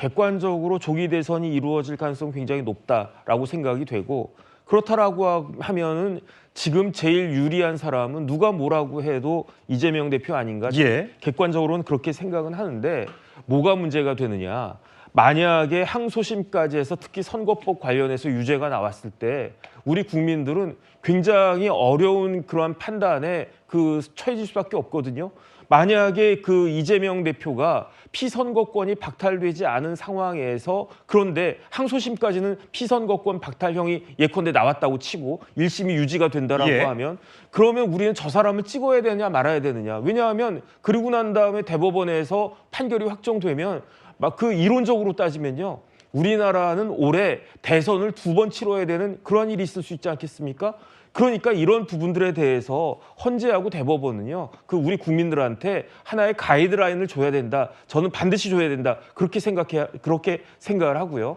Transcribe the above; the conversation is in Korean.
객관적으로 조기 대선이 이루어질 가능성이 굉장히 높다라고 생각이 되고 그렇다라고 하- 하면은 지금 제일 유리한 사람은 누가 뭐라고 해도 이재명 대표 아닌가 예. 객관적으로는 그렇게 생각은 하는데 뭐가 문제가 되느냐 만약에 항소심까지 해서 특히 선거법 관련해서 유죄가 나왔을 때 우리 국민들은 굉장히 어려운 그러한 판단에 그 처해질 수밖에 없거든요. 만약에 그 이재명 대표가 피선거권이 박탈되지 않은 상황에서 그런데 항소심까지는 피선거권 박탈형이 예컨대 나왔다고 치고 1심이 유지가 된다라고 예. 하면 그러면 우리는 저 사람을 찍어야 되느냐 말아야 되느냐 왜냐하면 그리고 난 다음에 대법원에서 판결이 확정되면 막 그 이론적으로 따지면요 우리나라는 올해 대선을 두 번 치러야 되는 그런 일이 있을 수 있지 않겠습니까? 그러니까 이런 부분들에 대해서 헌재하고 대법원은요 그 우리 국민들한테 하나의 가이드라인을 줘야 된다. 저는 반드시 줘야 된다. 그렇게 생각해 그렇게 생각을 하고요